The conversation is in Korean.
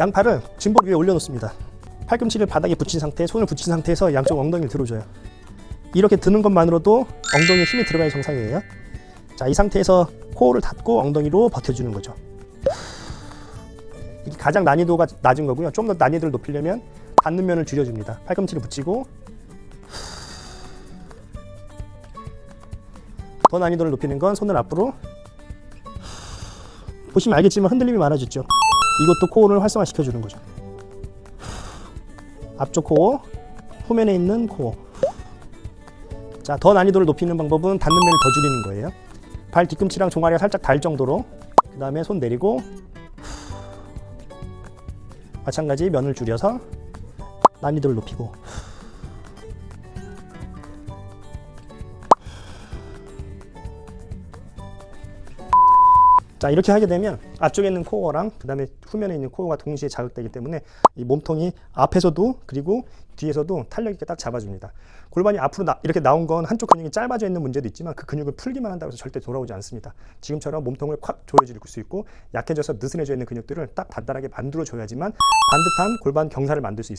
양팔을 짐볼 위에 올려놓습니다. 팔꿈치를 바닥에 붙인 상태, 손을 붙인 상태에서 양쪽 엉덩이를 들어줘요. 이렇게 드는 것만으로도 엉덩이에 힘이 들어가야 정상이에요. 자, 이 상태에서 코어를 닫고 엉덩이로 버텨주는 거죠. 이게 가장 난이도가 낮은 거고요. 좀 더 난이도를 높이려면 닿는 면을 줄여줍니다. 팔꿈치를 붙이고 더 난이도를 높이는 건 손을 앞으로 보시면 알겠지만 흔들림이 많아졌죠. 이것도 코어를 활성화시켜 주는 거죠. 앞쪽 코어, 후면에 있는 코어. 자, 더 난이도를 높이는 방법은 닿는 면을 더 줄이는 거예요. 발 뒤꿈치랑 종아리가 살짝 닿을 정도로 그 다음에 손 내리고 마찬가지 면을 줄여서 난이도를 높이고 자 이렇게 하게 되면 앞쪽에 있는 코어랑 그 다음에 후면에 있는 코어가 동시에 자극되기 때문에 이 몸통이 앞에서도 그리고 뒤에서도 탄력 있게 딱 잡아줍니다. 골반이 앞으로 나- 이렇게 나온 건 한쪽 근육이 짧아져 있는 문제도 있지만 그 근육을 풀기만 한다고 해서 절대 돌아오지 않습니다. 지금처럼 몸통을 콱 조여줄 수 있고 약해져서 느슨해져 있는 근육들을 딱 단단하게 만들어 줘야지만 반듯한 골반 경사를 만들 수 있습니다.